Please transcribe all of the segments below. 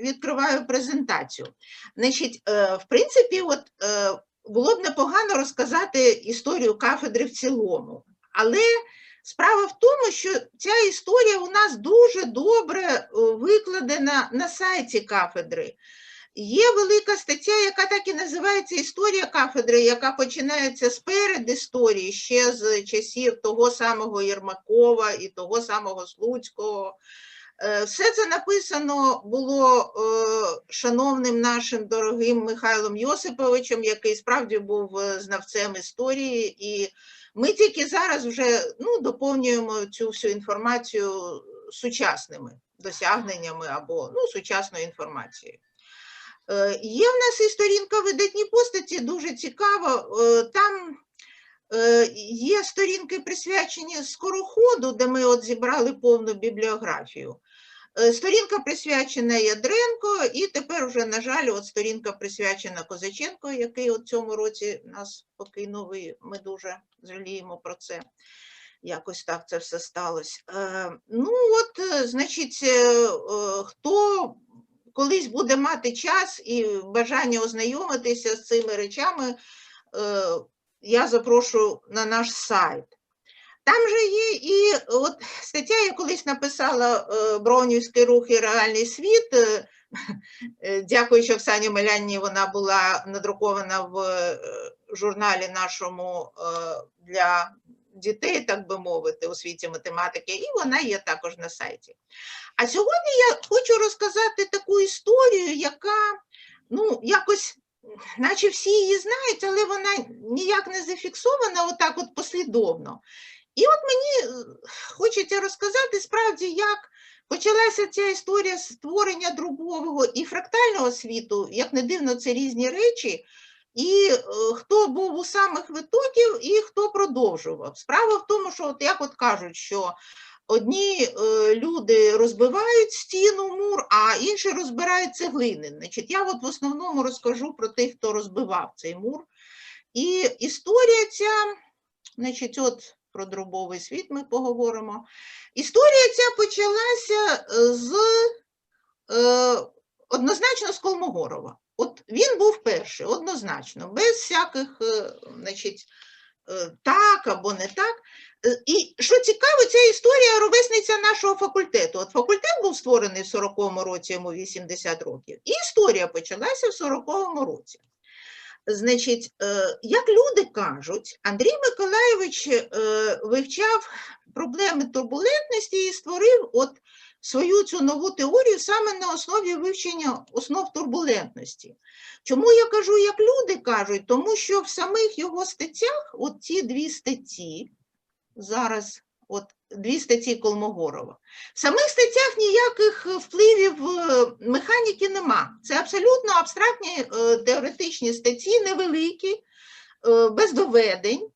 відкриваю презентацію. Значить, е, в принципі, от е, було б непогано розказати історію кафедри в цілому, але справа в тому, що ця історія у нас дуже добре е, викладена на сайті кафедри. Є велика стаття, яка так і називається Історія кафедри, яка починається з перед історії, ще з часів того самого Єрмакова і того самого Слуцького. Е, Все це написано було е, шановним нашим дорогим Михайлом Йосиповичем, який справді був е, знавцем історії, і ми тільки зараз вже ну, доповнюємо цю всю інформацію сучасними досягненнями або ну, сучасною інформацією. Є в нас і сторінка видатні постаті, дуже цікаво. Там є сторінки присвячені скороходу, де ми от зібрали повну бібліографію. Е, Сторінка присвячена Ядренко, і тепер вже, на жаль, от сторінка присвячена Козаченко, який от цьому році нас покинув, і ми дуже жаліємо про це. Якось так це все сталося. Е, Ну, от, е, значить, хто колись буде мати час і бажання ознайомитися з цими речами, я запрошую на наш сайт. Там же є і от стаття, я колись написала е, Бронівський рух і реальний світ. е, е, Дякуючи Оксані Мелянні, вона була надрукована в журналі нашому для дітей, так би мовити, у світі математики, і вона є також на сайті. А сьогодні я хочу розказати таку історію, яка ну, якось, наче всі її знають, але вона ніяк не зафіксована отак от послідовно. І от мені е, хочеться розказати справді, як почалася ця історія створення дробового і фрактального світу, як не дивно, це різні речі, і е, хто був у самих витоків і хто продовжував. Справа в тому, що от як от кажуть, що одні е, люди розбивають стіну мур, а інші розбирають цеглини. Значить, я от в основному розкажу про тих, хто розбивав цей мур. І історія ця, значить, от про дробовий світ ми поговоримо. Історія ця почалася е, з е, однозначно з Колмогорова. От він був перший, однозначно, без всяких, е, значить, е, так або не так. І що цікаво, ця історія ровесниця нашого факультету. От факультет був створений в 40-му році, йому 80 років, і історія почалася в 40-му році. Значить, е, як люди кажуть, Андрій Миколайович е, вивчав проблеми турбулентності і створив от свою цю нову теорію саме на основі вивчення основ турбулентності. Чому я кажу, як люди кажуть? Тому що в самих його статтях, от ці дві статті, зараз от дві статті Колмогорова, в самих статтях ніяких е, впливів е, механіки нема. Це абсолютно абстрактні е, теоретичні статті, невеликі, без доведень.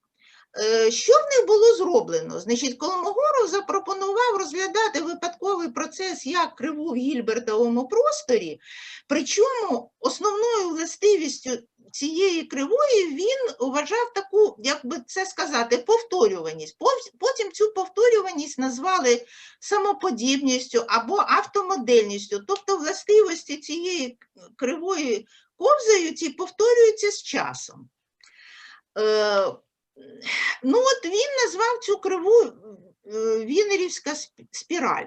Що в них було зроблено? Значить, Колмогоров запропонував розглядати випадковий процес як криву в Гільбертовому просторі, причому основною властивістю цієї кривої він вважав таку, як би це сказати, повторюваність. Потім цю повторюваність назвали самоподібністю або автомодельністю, тобто властивості цієї кривої ковзаючи повторюються з часом. Е, Ну, от він назвав цю криву е, Вінерівська спіраль.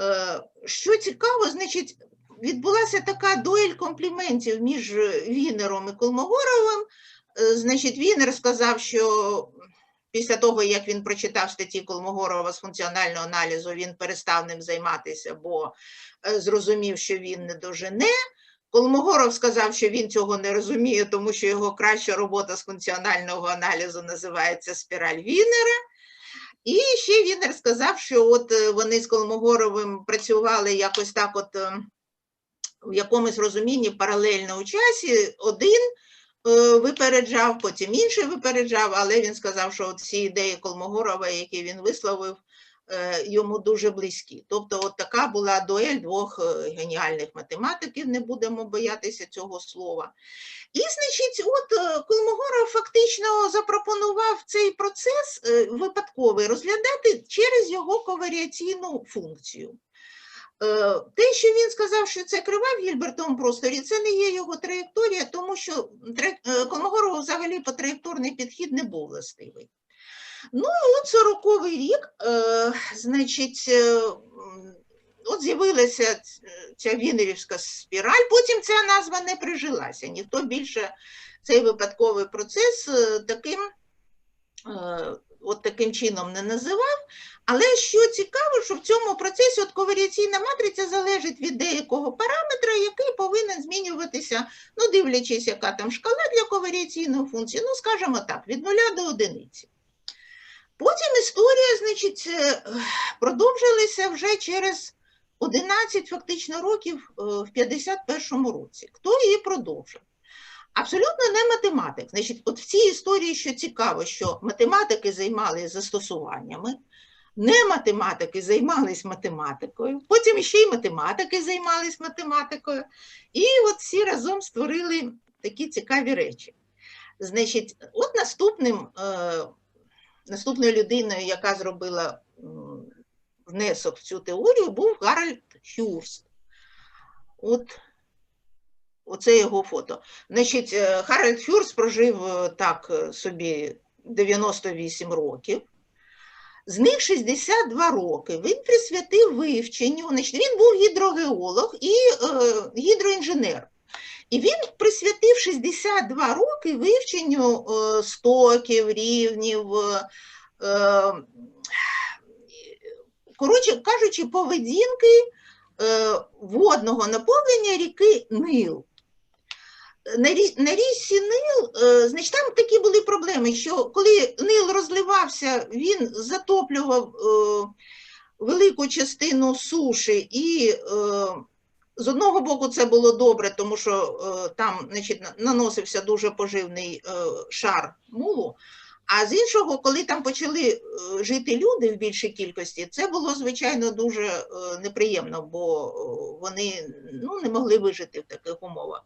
Е, Що цікаво, значить, відбулася така дуель компліментів між Вінером і Колмогоровим. Е, Значить, Вінер сказав, що після того, як він прочитав статті Колмогорова з функціонального аналізу, він перестав ним займатися, бо е, зрозумів, що він не дожене. Колмогоров сказав, що він цього не розуміє, тому що його краща робота з функціонального аналізу називається спіраль Вінера. І ще Вінер сказав, що от е, вони з Колмогоровим працювали якось так, от е, в якомусь розумінні паралельно у часі. Один е, випереджав, потім інший випереджав, але він сказав, що всі ідеї Колмогорова, які він висловив, е, йому дуже близькі. Тобто, от така була дуель двох е, геніальних математиків, не будемо боятися цього слова. І, значить, от Колмогоров фактично запропонував цей процес випадковий розглядати через його коваріаційну функцію. Е, Те, що він сказав, що це крива в Гільбертовому просторі, це не є його траєкторія, тому що е, взагалі по траєкторний підхід не був властивий. Ну, і от 40-й рік, е, значить, от з'явилася ця Вінерівська спіраль, потім ця назва не прижилася. Ніхто більше цей випадковий процес таким, от таким чином не називав. Але що цікаво, що в цьому процесі от коваріаційна матриця залежить від деякого параметра, який повинен змінюватися, ну, дивлячись, яка там шкала для коваріаційної функції, ну, скажімо так, від нуля до одиниці. Потім історія, значить, е, продовжилася вже через 11 фактично років е, в 51-му році. Хто її продовжив? Абсолютно не математик. Значить, от в цій історії, що цікаво, що математики займалися застосуваннями, не математики займалися математикою, потім ще й математики займалися математикою, і от всі разом створили такі цікаві речі. Значить, от наступним, е, наступною людиною, яка зробила внесок в цю теорію, був Гарольд Хюрст. От оце його фото. Значить, е, Харальд Хюрст прожив е, так е, собі 98 років. З них 62 роки він присвятив вивченню. Значить, він був гідрогеолог і е, гідроінженер. І він присвятив 62 роки вивченню е, стоків, рівнів, е, е, коротше кажучи, поведінки е, водного наповнення ріки Нил. На, рі, річці Нил, е, значить, там такі були проблеми, що коли Нил розливався, він затоплював е, велику частину суші, і е, з одного боку це було добре, тому що там значить, наносився дуже поживний шар мулу. А з іншого, коли там почали е, жити люди в більшій кількості, це було звичайно дуже е, неприємно, бо е, вони ну, не могли вижити в таких умовах.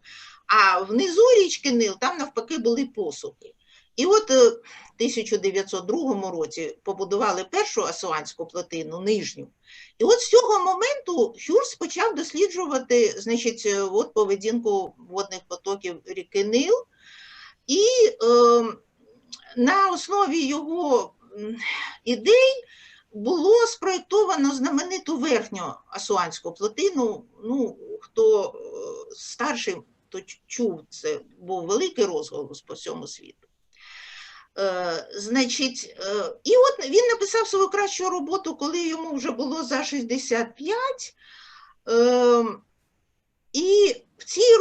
А внизу річки Нил там навпаки були посухи. І от в 1902 році побудували першу асуанську плотину, нижню. І от з цього моменту Хюрс почав досліджувати значить, от поведінку водних потоків ріки Нил. І е, на основі його ідей було спроєктовано знамениту верхню асуанську плотину. Ну, хто е, старший, то чув, це був великий розголос по всьому світу. Е, значить, е, і от він написав свою кращу роботу, коли йому вже було за 65. Е, і в цій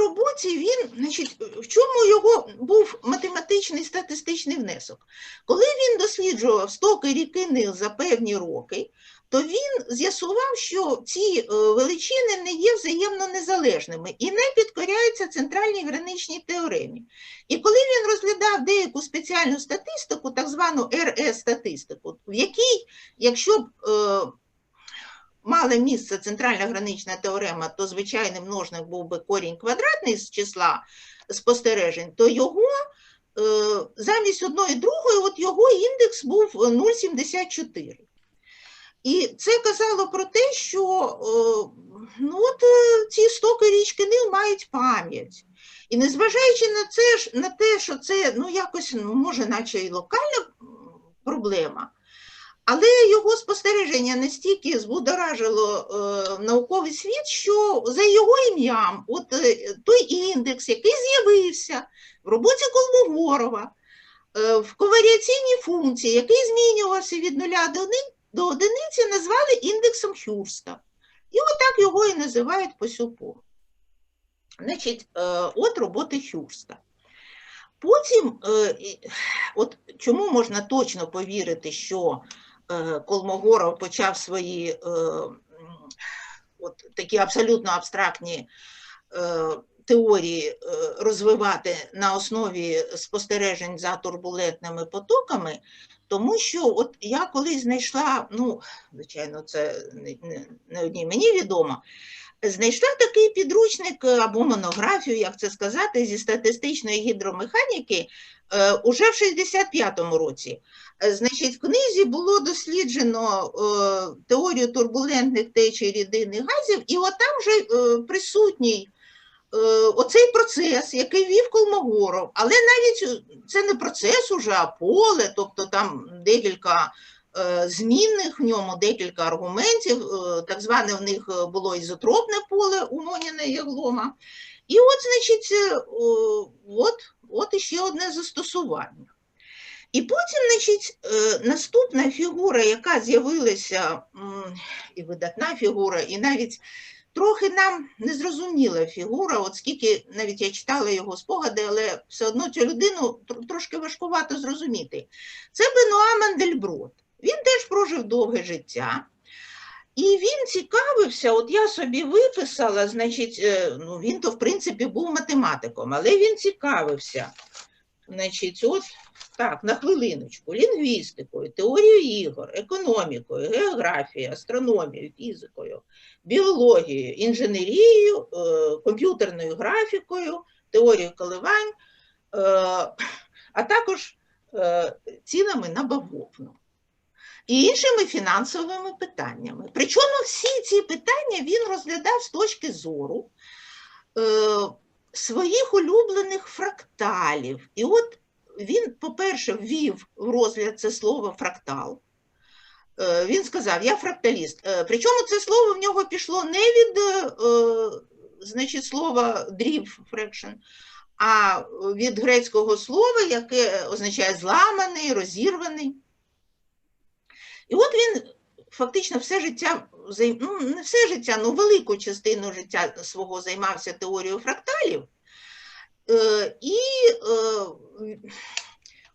роботі він, значить, в чому його був математичний статистичний внесок? Коли він досліджував стоки ріки Нил за певні роки, то він з'ясував, що ці е, величини не є взаємно незалежними і не підкоряються центральній граничній теоремі. І коли він розглядав деяку спеціальну статистику, так звану РС-статистику, в якій, якщо б мала місце центральна гранична теорема, то звичайний множник був би корінь квадратний з числа спостережень, то його е, замість одної другої, от його індекс був е, 0,74. І це казало про те, що е, ну, от, е, ці стоки річки Нил мають пам'ять. І незважаючи на це на те, що це ну, якось, ну, може, наче і локальна проблема, але його спостереження настільки збудоражило е, науковий світ, що за його ім'ям, от е, той індекс, який з'явився в роботі Колмогорова, е, в коваріаційній функції, який змінювався від нуля до, один, до одиниці, назвали індексом Хюрста. І отак його і називають по сю. Значить, е, от роботи Хюрста. Потім, е, от чому можна точно повірити, що Колмогоров почав свої е, от такі абсолютно абстрактні е, теорії е, розвивати на основі спостережень за турбулентними потоками, тому що от я колись знайшла, ну, звичайно, це не одній мені відомо, знайшла такий підручник е, або монографію, як це сказати, зі статистичної гідромеханіки е, уже в 65-му році. Е, Значить, в книзі було досліджено теорію турбулентних течій рідинних газів, і от там вже присутній оцей процес, який вів Колмогоров, але навіть це не процес уже, а поле, тобто там декілька змінних в ньому, декілька аргументів, е, так зване в них е, було ізотропне поле у Моніна і Яглома. І от, значить, е, от, от іще одне застосування. І потім, значить, е, наступна фігура, яка з'явилася, і видатна фігура, і навіть трохи нам незрозуміла фігура, от скільки навіть я читала його спогади, але все одно цю людину трошки важкувато зрозуміти. Це Бенуа Мандельброд. Він теж прожив довге життя. І він цікавився, от я собі виписала, значить, е, ну він то в принципі був математиком, але він цікавився. Значить, от так, на хвилиночку, лінгвістикою, теорією ігор, економікою, географією, астрономією, фізикою, біологією, інженерією, е, комп'ютерною графікою, теорією коливань, е, а також цінами на бавовну і іншими фінансовими питаннями. Причому всі ці питання він розглядав з точки зору е, своїх улюблених фракталів. І от він, по-перше, ввів в розгляд це слово фрактал. Е, Він сказав, я фракталіст. Е, Причому це слово в нього пішло не від е, значить, слова дріб fraction, а від грецького слова, яке означає зламаний, розірваний. І от він фактично все життя, ну не все життя, ну велику частину життя свого займався теорією фракталів. Е, І е,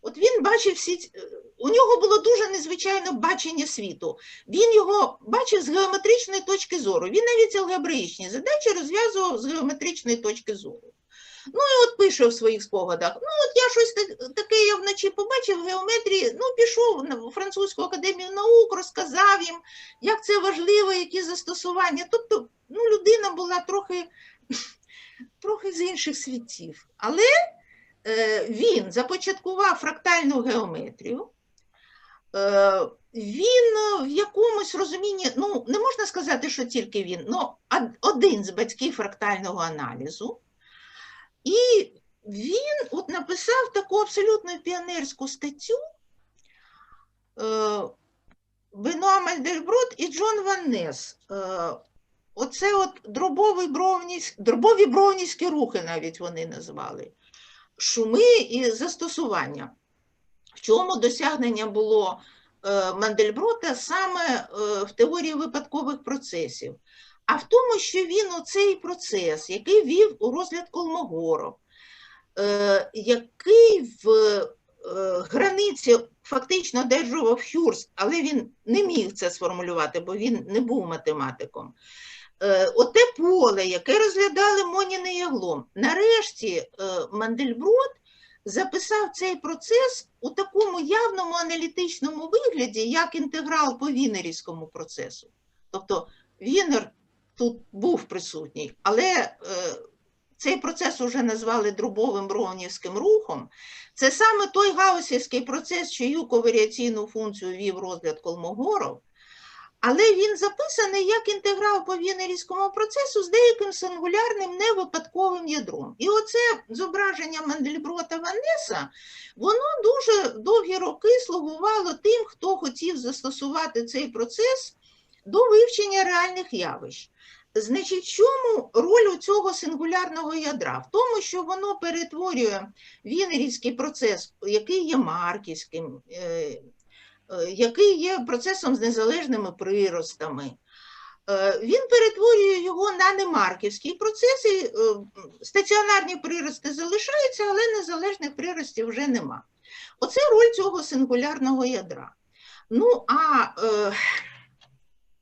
от він бачив всі, у нього було дуже незвичайне бачення світу. Він його бачив з геометричної точки зору. Він навіть алгебраїчні задачі розв'язував з геометричної точки зору. Ну і от пише в своїх спогадах. Ну, от я щось таке я вночі побачив в геометрії, ну, пішов на Французьку академію наук, розказав їм, як це важливо, які застосування. Тобто, ну, людина була трохи, трохи з інших світів. Але е, він започаткував фрактальну геометрію. Е, він в якомусь розумінні, ну, не можна сказати, що тільки він, але один з батьків фрактального аналізу. І він от написав таку абсолютно піонерську статтю Бенуа Мальдельброд і Джон Ван Нес. Е, Оце от дробовий бровність, дробові бровнівські рухи навіть вони назвали. Шуми і застосування. В чому досягнення було е, Мандельброта саме е, в теорії випадкових процесів? А в тому, що він оцей процес, який вів у розгляд Колмогоров, е, який в е, границі фактично одержував Хюрст, але він не міг це сформулювати, бо він не був математиком. Е, Оте поле, яке розглядали Монін і Яглом, нарешті Мандельброд записав цей процес у такому явному аналітичному вигляді, як інтеграл по Вінерівському процесу. Тобто Вінер тут був присутній, але е, цей процес уже назвали дробовим броунівським рухом. Це саме той гаусівський процес, чию коваріаційну функцію вів розгляд Колмогоров, але він записаний як інтеграл по вінерівському процесу з деяким сингулярним невипадковим ядром. І оце зображення Мандельброта Ванеса, воно дуже довгі роки слугувало тим, хто хотів застосувати цей процес до вивчення реальних явищ. Значить, чому роль у цього сингулярного ядра? В тому, що воно перетворює вінерівський процес, який є марківським, е, е, який є процесом з незалежними приростами. Е, Він перетворює його на немарківський процес, і стаціонарні прирости залишаються, але незалежних приростів вже нема. Оце роль цього сингулярного ядра. Ну, а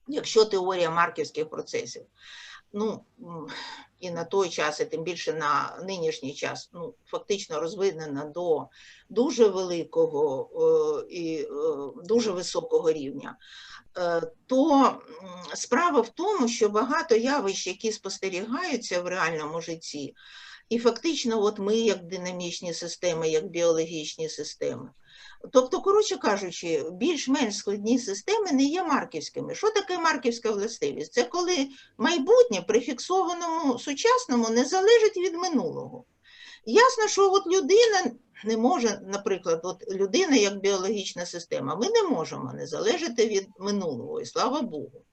якщо теорія марківських процесів, ну, і на той час, і тим більше на нинішній час, ну, фактично розвинена до дуже великого е, і е, дуже високого рівня, е, то справа в тому, що багато явищ, які спостерігаються в реальному житті, і фактично, от ми, як динамічні системи, як біологічні системи. Тобто, коротше кажучи, більш-менш складні системи не є марківськими. Що таке марківська властивість? Це коли майбутнє при фіксованому сучасному не залежить від минулого. Ясно, що от людина не може, наприклад, от людина як біологічна система, ми не можемо не залежати від минулого, і слава Богу.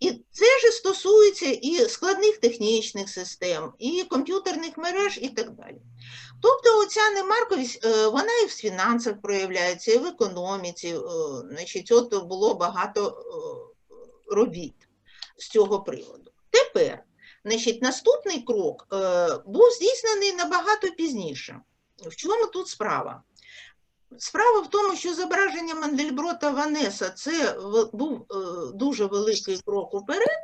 І це ж стосується і складних технічних систем, і комп'ютерних мереж, і так далі. Тобто оця немарковість, е, вона і в фінансах проявляється, і в економіці. е, Значить, от було багато е, робіт з цього приводу. Тепер, значить, наступний крок був здійснений набагато пізніше. В чому тут справа? Справа в тому, що зображення Мандельброта Ванеса це був е, дуже великий крок уперед,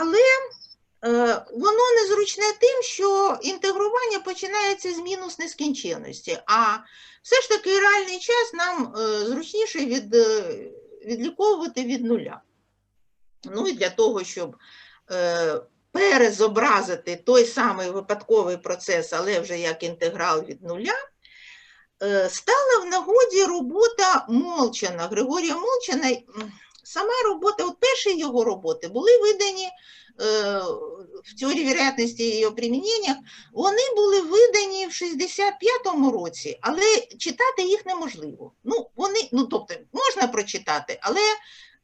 але е, воно незручне тим, що інтегрування починається з мінус нескінченності, а все ж таки реальний час нам е, зручніше від, відліковувати від нуля. Ну і для того, щоб перезобразити той самий випадковий процес, але вже як інтеграл від нуля, стала в нагоді робота Молчана, Григорія Молчана. Сама робота, от перші його роботи були видані е, в теорії вероятності його приміненнях, вони були видані в 65-му році, але читати їх неможливо. Ну, вони, ну, тобто, можна прочитати, але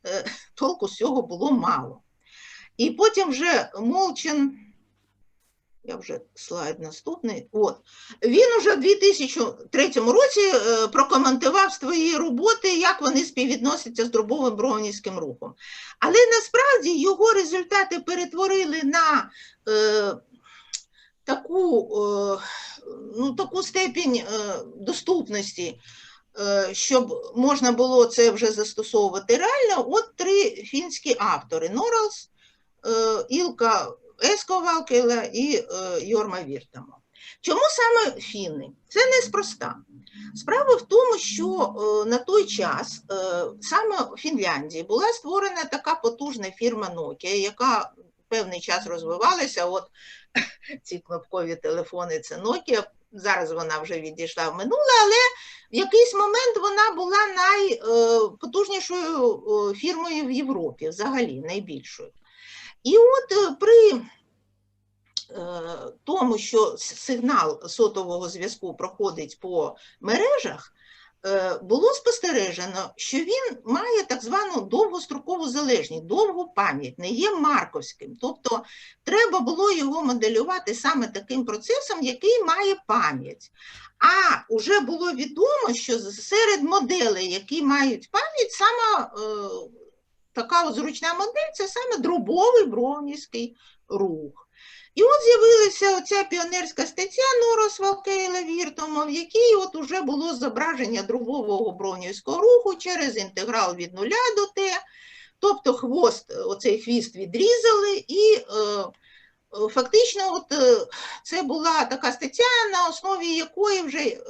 е, толку з цього було мало. І потім вже Молчин, я вже слайд наступний. От. Він уже в 2003 році е, прокоментував свої роботи, як вони співвідносяться з дробовим броунівським рухом. Але насправді його результати перетворили на е, таку, е, ну, таку степінь е, доступності, е, щоб можна було це вже застосовувати реально. От три фінські автори: Норалс, е, Ілка Есковалкела і е, Йорма Віртамо. Чому саме фіни? Це неспроста. Справа в тому, що е, на той час е, саме в Фінляндії була створена така потужна фірма Nokia, яка певний час розвивалася. От ці кнопкові телефони це Nokia. Зараз вона вже відійшла в минуле, але в якийсь момент вона була найпотужнішою фірмою в Європі, взагалі найбільшою. І от е, при е, тому, що сигнал сотового зв'язку проходить по мережах, е, було спостережено, що він має так звану довгострокову залежність, довгу пам'ять, не є марковським. Тобто треба було його моделювати саме таким процесом, який має пам'ять. А вже було відомо, що серед моделей, які мають пам'ять, саме така зручна модель це саме дробовий броунівський рух. І от з'явилася оця піонерська стаття Норос Валкейла Віртома, в якій от уже було зображення дробового броунівського руху через інтеграл від нуля до Т. Тобто хвост, оцей хвіст відрізали, і е, фактично от, е, це була така стаття, на основі якої вже е,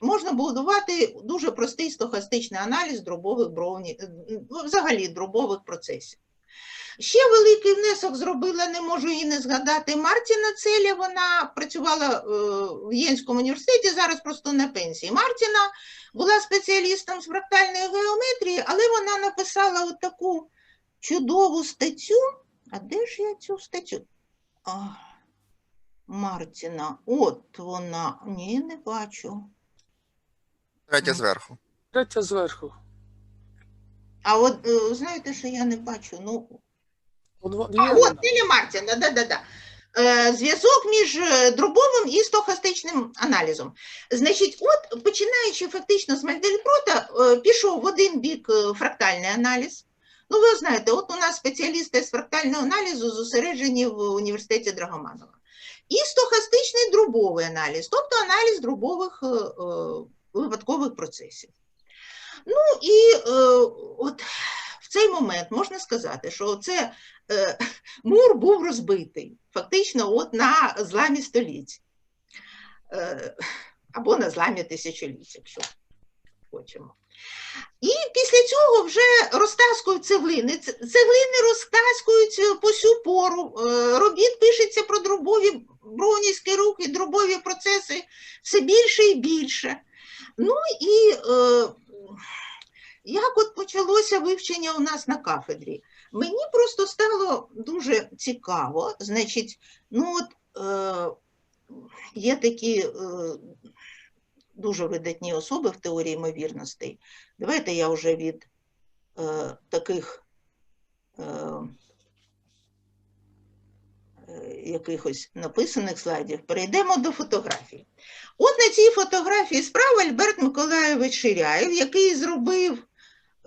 можна будувати дуже простий стохастичний аналіз дробових броунів, ну, взагалі дробових процесів. Ще великий внесок зробила, не можу її не згадати, Мартіна Целя, вона працювала е, в Єнському університеті, зараз просто на пенсії. Мартіна була спеціалістом з фрактальної геометрії, але вона написала от таку чудову статтю. А де ж я цю статтю? А, Мартіна, от вона. Ні, не бачу. Третя зверху. Третя зверху. А от е, знаєте, що я не бачу? Ну, а, от. Тілі Мартіна, да-да-да. Е, Зв'язок між е, дробовим і стохастичним аналізом. Значить, от починаючи фактично з Мандельброта, е, пішов в один бік е, фрактальний аналіз. Ну, ви знаєте, от у нас спеціалісти з фрактального аналізу зосереджені в університеті Драгоманова. І стохастичний дробовий аналіз, тобто аналіз дробових е, е, випадкових процесів. Ну і е, от в цей момент можна сказати, що це е, мур був розбитий фактично от на зламі століть. Е, або на зламі тисячоліть, якщо хочемо. І після цього вже розтаскують цеглини. Цеглини розтаскують е, по сю пору. Е, Робіт пишеться про дробові бронівські рухи, дробові процеси все більше і більше. Ну і е, як от почалося вивчення у нас на кафедрі? Мені просто стало дуже цікаво. Значить, ну от е, є такі е, дуже видатні особи в теорії ймовірностей. Давайте я вже від е, таких е, якихось написаних слайдів перейдемо до фотографій. От на цій фотографії справа Альберт Миколайович Ширяєв, який зробив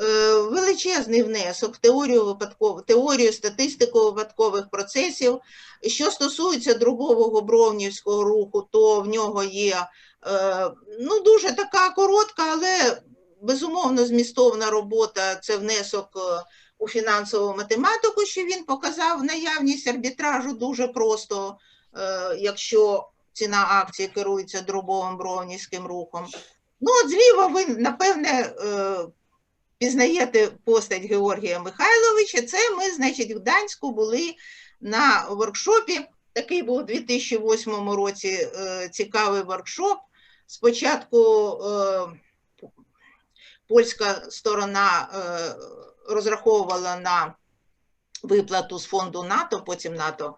е, величезний внесок в теорію, випадков... теорію статистику випадкових процесів. Що стосується дробового бровнівського руху, то в нього є е, ну, дуже така коротка, але безумовно змістовна робота це внесок е, у фінансову математику, що він показав наявність арбітражу дуже просто, е, якщо ціна акції керується дробовим бровнівським рухом. Ну, от зліва ви, напевне, е, пізнаєте постать Георгія Михайловича. Це ми, значить, в Гданську були на воркшопі. Такий був у 2008 році е, цікавий воркшоп. Спочатку польська сторона розраховувала на виплату з фонду НАТО, потім НАТО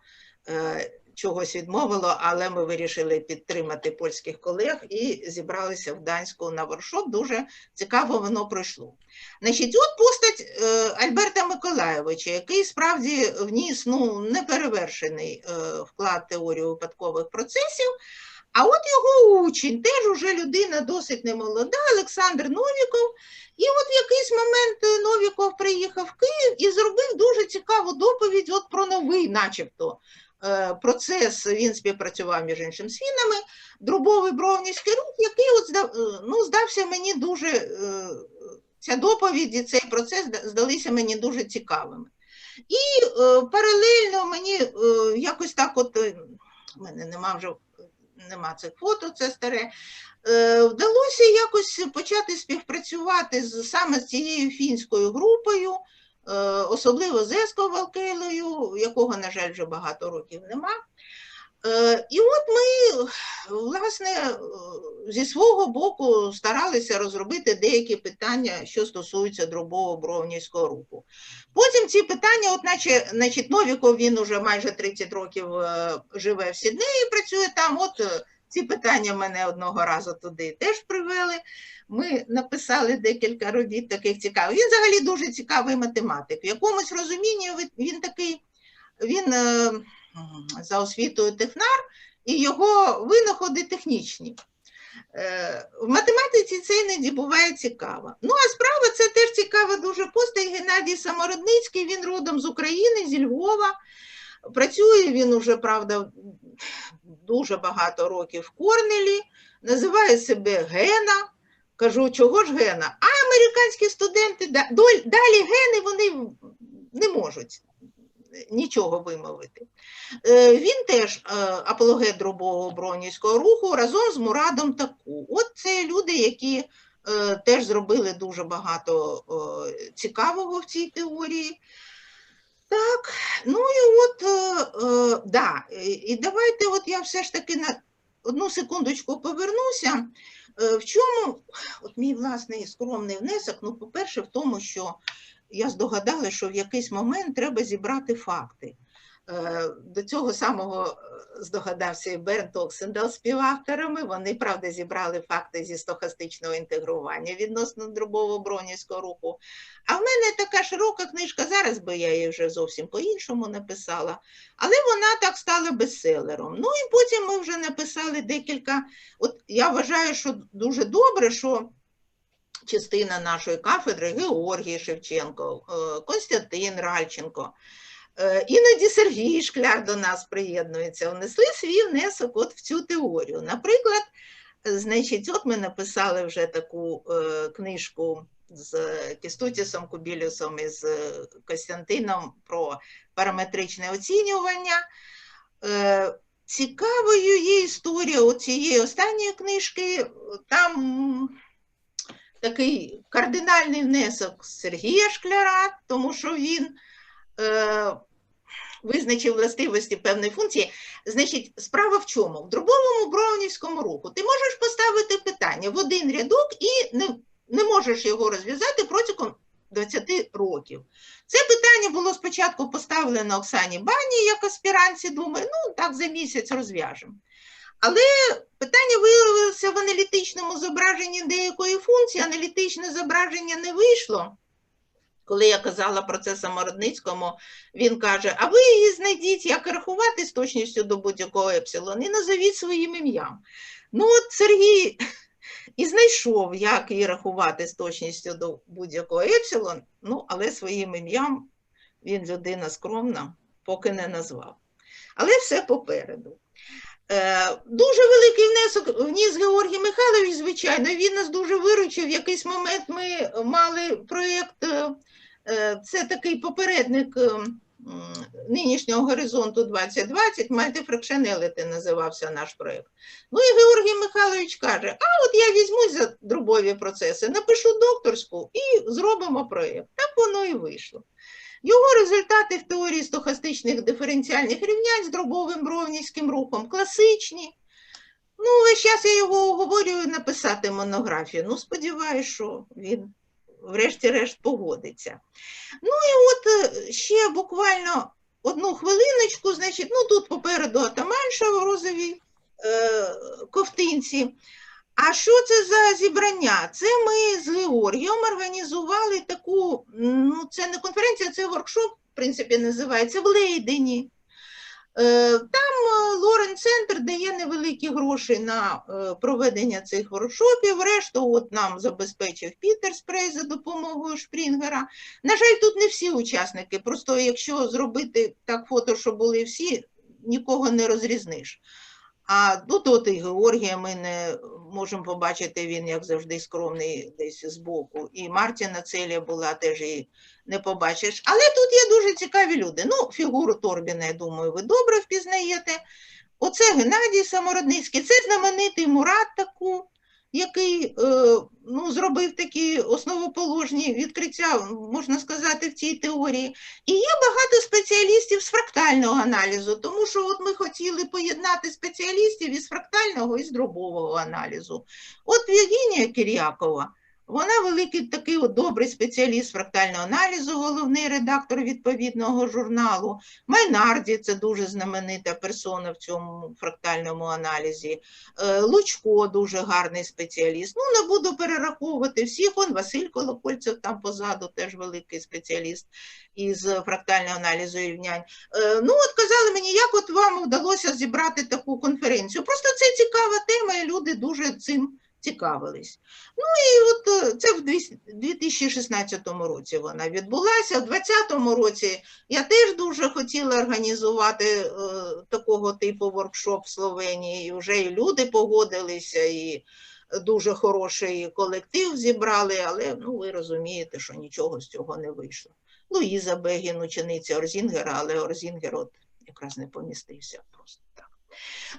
е, чогось відмовило, але ми вирішили підтримати польських колег і зібралися в Данську на воркшоп. Дуже цікаво воно пройшло. Значить, от постать е, Альберта Миколайовича, який справді вніс ну, неперевершений е, вклад в теорію випадкових процесів. А от його учень, теж уже людина досить немолода, Олександр Новіков. І от в якийсь момент е, Новіков приїхав в Київ і зробив дуже цікаву доповідь от про новий, начебто, е, процес. Він співпрацював між іншим з фінами, дробовий бровнівський рух, який от здав, е, ну, здався мені дуже, ця доповідь і цей процес здалися мені дуже цікавими. І паралельно мені якось так от, в мене нема вже нема цих фото, це старе. Е, Вдалося якось почати співпрацювати з, саме з цією фінською групою, е, особливо з Еско Валкелею, якого, на жаль, вже багато років нема. Е, І от ми, власне, е, зі свого боку старалися розробити деякі питання, що стосуються дробово-бровнівського руху. Потім ці питання, от наче, значить, Новіков, він уже майже 30 років е, живе в Сіднеї, працює там. От е, ці питання мене одного разу туди теж привели. Ми написали декілька робіт таких цікавих. Він взагалі дуже цікавий математик. В якомусь розумінні він такий, він за освітою технар, і його винаходи технічні. Е, В математиці це іноді буває цікаво. Ну, а справа це теж цікава дуже постать Геннадій Самородницький, він родом з України, зі Львова. Працює він уже, правда, дуже багато років в Корнелі, називає себе Гена. Кажу, чого ж Гена? А американські студенти далі гени вони не можуть нічого вимовити. Е, Він теж е, апологет дробового бронівського руху разом з Мурадом Таку. От це люди, які е, теж зробили дуже багато цікавого в цій теорії. Так, ну і от, да, і- давайте от я все ж таки на одну секундочку повернуся. В чому от мій власний скромний внесок? Ну, по-перше, в тому, що я здогадала, що в якийсь момент треба зібрати факти. Е, До цього самого е, здогадався і Бернт Оксендал співавторами. Вони, правда, зібрали факти зі стохастичного інтегрування відносно дробово бронівського руху. А в мене така широка книжка, зараз би я її вже зовсім по-іншому написала, але вона так стала бестселером. Ну і потім ми вже написали декілька. От я вважаю, що дуже добре, що частина нашої кафедри Георгій Шевченко, е, Константин Ральченко. Е, Іноді Сергій Шкляр до нас приєднується, внесли свій внесок от в цю теорію. Наприклад, е, значить, от ми написали вже таку книжку з Кістутісом Кубілюсом і з Костянтином про параметричне оцінювання. Цікавою є історія цієї останньої книжки. Там такий кардинальний внесок Сергія Шкляра, тому що він е, визначив властивості певної функції. Значить, справа в чому? В дробовому броунівському руху ти можеш поставити питання в один рядок і не, не можеш його розв'язати протягом 20 років. Це питання було спочатку поставлено Оксані Бані як аспірантці, думаю, ну так за місяць розв'яжемо. Але питання виявилося в аналітичному зображенні деякої функції, аналітичне зображення не вийшло. Коли я казала про це Самородницькому, він каже: а ви її знайдіть, як рахувати з точністю до будь-якого епсилон, і назовіть своїм ім'ям. Ну, от Сергій і знайшов, як її рахувати з точністю до будь-якого епсилон, ну, але своїм ім'ям він людина скромна, поки не назвав. Але все попереду. Е, Дуже великий внесок вніс Георгій Михайлович, звичайно, він нас дуже виручив. В якийсь момент ми мали проєкт, е, е, це такий попередник нинішнього горизонту 2020, мультифракшенелити називався наш проєкт. Ну і Георгій Михайлович каже: а от я візьмусь за дробові процеси, напишу докторську і зробимо проєкт. Так воно і вийшло. Його результати в теорії стохастичних диференціальних рівнянь з дробовим бровнівським рухом класичні. Ну, весь час я його уговорюю написати монографію. Ну, сподіваюся, що він врешті-решт погодиться. Ну і от е, ще буквально одну хвилиночку, значить, ну тут попереду атаманша в розовій е, ковтинці. А що це за зібрання? Це ми з Георгієм організували таку, ну це не конференція, це воркшоп, в принципі, називається в Лейдені. Е, Там е, Лорен Центр дає невеликі гроші на е, проведення цих воркшопів. Решту от нам забезпечив Пітер Спрей за допомогою Шпрінгера. На жаль, тут не всі учасники. Просто якщо зробити так фото, щоб були всі, нікого не розрізниш. А тут от і Георгія ми не можемо побачити, він, як завжди, скромний десь збоку. І Мартіна Целія була теж і не побачиш. Але тут є дуже цікаві люди. Ну, фігуру Торбіна, я думаю, ви добре впізнаєте. Оце Геннадій Самородницький, це знаменитий Мурат Таку, який е, ну, зробив такі основоположні відкриття, можна сказати, в цій теорії. І є багато спеціалістів з фрактального аналізу, тому що от ми хотіли поєднати спеціалістів із фрактального і з дробового аналізу. От Віргінія Кір'якова, вона великий такий от добрий спеціаліст фрактального аналізу, головний редактор відповідного журналу. Майнарді це дуже знаменита персона в цьому фрактальному аналізі. Е, Лучко дуже гарний спеціаліст. Ну, не буду перераховувати всіх. Он Василь Колокольцев там позаду, теж великий спеціаліст із фрактального аналізу рівнянь. Е, Ну, от казали мені, як от вам вдалося зібрати таку конференцію. Просто це цікава тема, і люди дуже цим цікавились. Ну і от е, це в 2016 році вона відбулася. В 2020 році я теж дуже хотіла організувати е, такого типу воркшоп в Словенії. І вже і люди погодилися, і дуже хороший колектив зібрали, але ну, ви розумієте, що нічого з цього не вийшло. Луїза Бегін, учениця Орзінгера, але Орзінгер от якраз не помістився просто.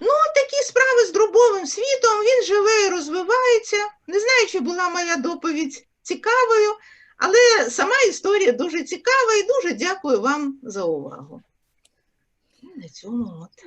Ну, такі справи з дробовим світом, він живе і розвивається. Не знаю, чи була моя доповідь цікавою, але сама історія дуже цікава і дуже дякую вам за увагу. На цьому от.